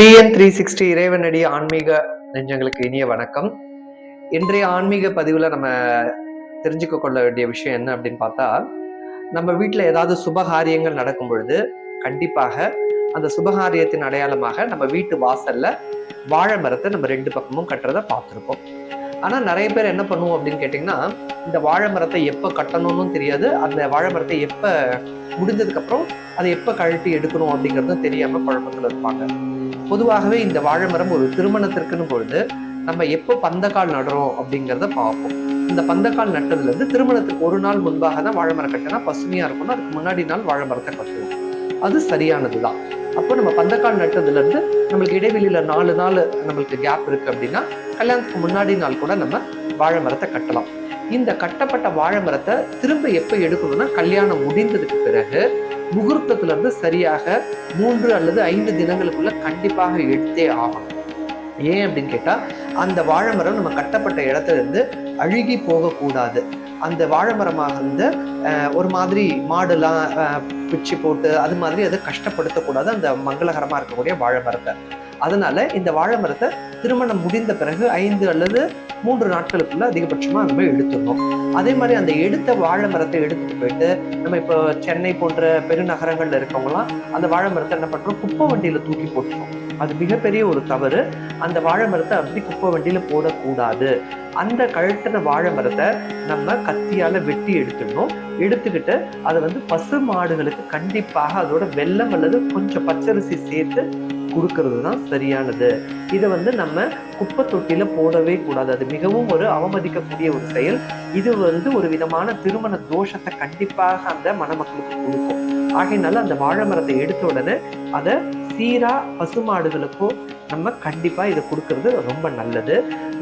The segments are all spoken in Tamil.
டிஎன் த்ரீ சிக்ஸ்டி இறைவனடி ஆன்மீக நெஞ்சங்களுக்கு இனிய வணக்கம். இன்றைய ஆன்மீக பதிவில் நம்ம தெரிஞ்சுக்க கொள்ள வேண்டிய விஷயம் என்ன அப்படின்னு பார்த்தா நம்ம வீட்டில் ஏதாவது சுபகாரியங்கள் நடக்கும் பொழுது கண்டிப்பாக அந்த சுபகாரியத்தின் அடையாளமாக நம்ம வீட்டு வாசல்ல வாழை மரத்தை நம்ம ரெண்டு பக்கமும் கட்டுறதை பார்த்துருப்போம். ஆனால் நிறைய பேர் என்ன பண்ணுவோம் அப்படின்னு கேட்டிங்கன்னா இந்த வாழை மரத்தை எப்போ கட்டணும்னு தெரியாது அந்த வாழை மரத்தை எப்போ முடிஞ்சதுக்கப்புறம் அதை எப்போ கழட்டி எடுக்கணும் அப்படிங்கிறதும் தெரியாமல் குழப்பத்தில் இருப்பாங்க. பொதுவாகவே இந்த வாழை மரம் ஒரு திருமணத்திற்குன்னு பொழுது நம்ம எப்போ பந்தக்கால் நடுறோம் அப்படிங்கிறத பார்ப்போம். இந்த பந்தக்கால் நட்டதுல இருந்து திருமணத்துக்கு ஒரு நாள் முன்பாக தான் வாழை மரம் கட்டினா பசுமையா இருக்கணும் அதுக்கு முன்னாடி நாள் வாழை மரத்தை கட்டுவோம். அது சரியானது தான். அப்போ நம்ம பந்தக்கால் நட்டதுல இருந்து நம்மளுக்கு இடைவெளியில நாலு நாள் நம்மளுக்கு கேப் இருக்கு அப்படின்னா கல்யாணத்துக்கு முன்னாடி நாள் கூட நம்ம வாழை மரத்தை கட்டலாம். இந்த கட்டப்பட்ட வாழை மரத்தை திரும்ப எப்போ எடுக்கணும்னா கல்யாணம் முடிந்ததுக்கு பிறகு முகூர்த்தத்துல இருந்து சரியாக மூன்று அல்லது ஐந்து தினங்களுக்குள்ள கண்டிப்பாக எடுத்தே ஆகணும். ஏன் அப்படின்னு கேட்டா அந்த வாழை மரம் நம்ம கட்டப்பட்ட இடத்துல இருந்து அழுகி போகக்கூடாது. அந்த வாழை மரமாக இருந்து ஒரு மாதிரி மாடுலாம் பிச்சு போட்டு அது மாதிரி அதை கஷ்டப்படுத்தக்கூடாது அந்த மங்களகரமாக இருக்கக்கூடிய வாழை மரத்தை அதனால இந்த வாழை மரத்தை திருமணம் முடிந்த பிறகு ஐந்து அல்லது மூன்று நாட்களுக்குள்ள அதிகபட்சமா நம்ம எடுத்துடணும். அதே மாதிரி அந்த எடுத்த வாழை மரத்தை எடுத்துட்டு போயிட்டு நம்ம இப்போ சென்னை போன்ற பெருநகரங்கள்ல இருக்கவங்கலாம் அந்த வாழை மரத்தை என்ன பண்றோம்? குப்பை வண்டியில தூக்கி போட்டுரும் அது மிகப்பெரிய ஒரு தவறு. அந்த வாழை மரத்தை அப்படி குப்பை வண்டியில போடக்கூடாது. அந்த கழட்டின வாழை மரத்தை நம்ம கத்தியால் வெட்டி எடுத்துடணும். எடுத்துக்கிட்டு அதை வந்து பசு மாடுகளுக்கு கண்டிப்பாக அதோட வெல்லம் அல்லது கொஞ்சம் பச்சரிசி சேர்த்து கொடுக்கறது தான் சரியானது. இதை வந்து நம்ம குப்பை தொட்டியில் போடவே கூடாது. அது மிகவும் ஒரு அவமதிக்கக்கூடிய ஒரு செயல். இது வந்து ஒரு விதமான திருமண தோஷத்தை கண்டிப்பாக அந்த மணமக்களுக்கு கொடுக்கும். ஆகையினால அந்த வாழை மரத்தை எடுத்த உடனே அதை சீராக பசுமாடுகளுக்கோ நம்ம கண்டிப்பாக இதை கொடுக்கறது ரொம்ப நல்லது.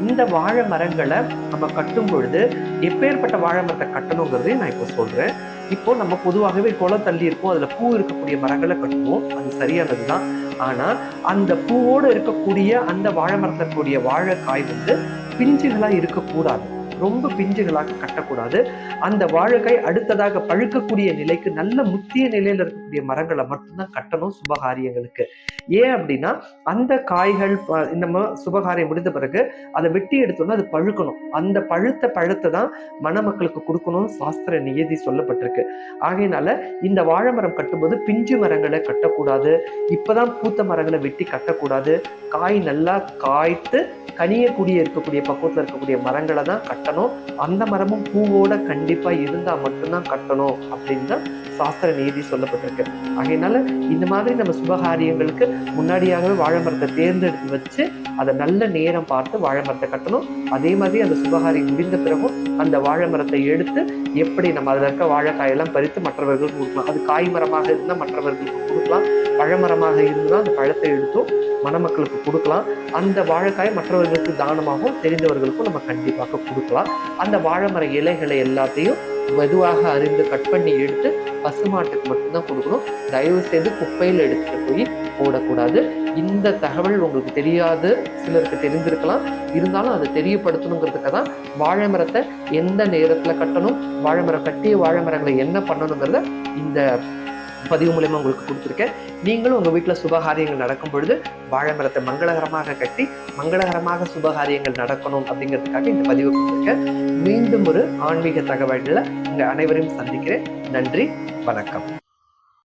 இந்த வாழை மரங்களை நம்ம கட்டும் பொழுது எப்பேற்பட்ட வாழை மரத்தை கட்டணுங்கிறதையும் நான் இப்போ சொல்கிறேன் இப்போ நம்ம பொதுவாகவே குளம் தள்ளி இருக்கும் அதில் பூ இருக்கக்கூடிய மரங்களை கட்டுவோம். அது சரியானது தான் ஆனால் அந்த பூவோடு இருக்கக்கூடிய அந்த வாழை மரத்துல இருக்கக்கூடிய வாழைக்காய் வந்து பிஞ்சுகளாக இருக்கக்கூடாது. ரொம்ப பிஞ்சுகளாக கட்டக்கூடாது. அந்த வாழைக்காய் அடுத்ததாக பழுக்கக்கூடிய நிலைக்கு நல்ல முத்திய நிலையில் இருக்கக்கூடிய மரங்களை மட்டும்தான் கட்டணும் சுபகாரியங்களுக்கு. ஏன் அப்படின்னா அந்த காய்கள் ப- நம்ம சுபகாரியம் முடிந்த பிறகு அதை வெட்டி எடுத்தோம்னா அது பழுக்கணும். அந்த பழுத்த பழத்தை தான் மணமக்களுக்கு கொடுக்கணும்னு சாஸ்திர நியதி சொல்லப்பட்டிருக்கு. ஆகையினால இந்த வாழை மரம் கட்டும்போது பிஞ்சு மரங்களை கட்டக்கூடாது. இப்போதான் பூத்த மரங்களை வெட்டி கட்டக்கூடாது. காய் நல்லா காய்த்து கனியக்கூடிய இருக்கக்கூடிய பக்குவத்தில் இருக்கக்கூடிய மரங்களை தான் கட்டணும். அந்த மரமும் பூவோட கண்டிப்பா இருந்தா மட்டும்தான் கட்டணும் அப்படின்னு தான் சாஸ்திர நீதி சொல்லப்பட்டிருக்கு. ஆகையினால இந்த மாதிரி நம்ம சுபகாரியங்களுக்கு முன்னாடியாகவே வாழை மரத்தை தேர்ந்தெடுத்து வச்சு அதை நல்ல நேரம் பார்த்து வாழை மரத்தை கட்டணும். அதே மாதிரி அந்த சுபகாரியம் முடிந்த பிறகும் அந்த வாழை மரத்தை எடுத்து எப்படி நம்ம அதில் இருக்க வாழைக்காயெல்லாம் பறித்து மற்றவர்களுக்கு கொடுக்கலாம். அது காய் மரமாக இருந்தால் மற்றவர்களுக்கு கொடுக்கலாம். பழமரமாக இருந்தால் அந்த பழத்தை எடுத்தும். மணமக்களுக்கு கொடுக்கலாம். அந்த வாழைக்காய் மற்றவர்களுக்கு தானமாகவும் தெரிந்தவர்களுக்கும் நம்ம கண்டிப்பாக கொடுக்கலாம். அந்த வாழை மர இலைகளை எல்லாத்தையும் மெதுவாக அறிந்து கட் பண்ணி எடுத்து பசுமாட்டுக்கு மட்டும்தான் கொடுக்கணும். தயவு செய்து குப்பையில் எடுத்துட்டு போய் போடக்கூடாது. இந்த தகவல் உங்களுக்கு தெரியாது. சிலருக்கு தெரிந்திருக்கலாம். இருந்தாலும் அதை தெரியப்படுத்தணுங்கிறதுக்கு தான் வாழை மரத்தை எந்த நேரத்தில் கட்டணும் வாழை மரம் கட்டிய வாழை மரங்களை என்ன பண்ணணுங்கிறத இந்த பதிவு மூலயமா உங்களுக்கு கொடுத்துருக்கேன். நீங்களும் உங்கள் வீட்டில் சுபகாரியங்கள் நடக்கும் பொழுது வாழை மரத்தை மங்களகரமாக கட்டி மங்களகரமாக சுபகாரியங்கள் நடக்கணும் அப்படிங்கிறதுக்காக இந்த பதிவு கொடுத்துருக்கேன். மீண்டும் ஒரு ஆன்மீக தகவல்களை உங்கள் அனைவரையும் சந்திக்கிறேன். நன்றி வணக்கம்.